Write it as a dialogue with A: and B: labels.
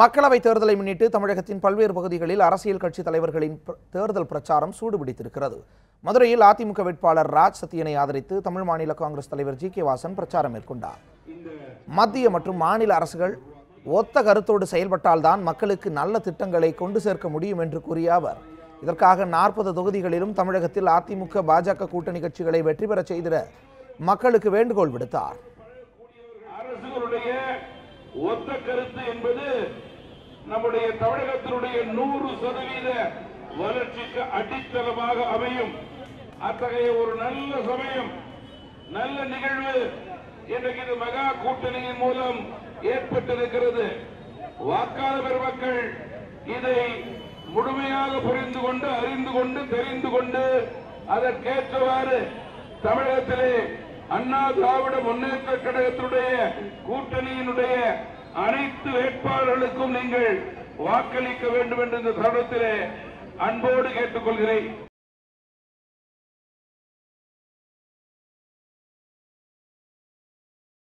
A: மக்களவைத் தேர்தலை முன்னிட்டு தமிழகத்தின் பல்வேறு பகுதிகளில் அரசியல் கட்சி தலைவர்களின் தேர்தல் பிரச்சாரம் சூடுபிடித்திருக்கிறது. மதுரையில் அதிமுக வேட்பாளர் ராஜ் சத்தியனை ஆதரித்து தமிழ் மாநில காங்கிரஸ் தலைவர் ஜி கே வாசன் பிரச்சாரம் மேற்கொண்டார். மத்திய மற்றும் மாநில அரசுகள் ஒத்த கருத்தோடு செயல்பட்டால்தான் மக்களுக்கு நல்ல திட்டங்களை கொண்டு சேர்க்க முடியும் என்று கூறிய அவர். இதற்காக நாற்பது தொகுதிகளிலும் தமிழகத்தில் அதிமுக பாஜக கூட்டணி கட்சிகளை வெற்றி பெறச் செய்திட மக்களுக்கு வேண்டுகோள் விடுத்தார்.
B: ஒத்த கருத்து என்பது நம்முடைய தமிழகத்தினுடைய நூறு சதவீத வளர்ச்சிக்கு அடித்தளமாக அமையும். அத்தகைய ஒரு நல்ல சமயம் நல்ல நிகழ்வு இன்றைக்கு இது மகா கூட்டணியின் மூலம் ஏற்பட்டிருக்கிறது. வாக்காளர் பெருமக்கள் இதை முழுமையாக புரிந்து கொண்டு அறிந்து கொண்டு தெரிந்து கொண்டு அதற்கேற்றவாறு தமிழகத்திலே அண்ணா திராவிட முன்னேற்ற கழகத்தினுடைய கூட்டணியினுடைய அனைத்து வேட்பாளர்களுக்கும் நீங்கள் வாக்களிக்க வேண்டும் என்று இந்த தருணத்திலே அன்போடு கேட்டுக்கொள்கிறேன்.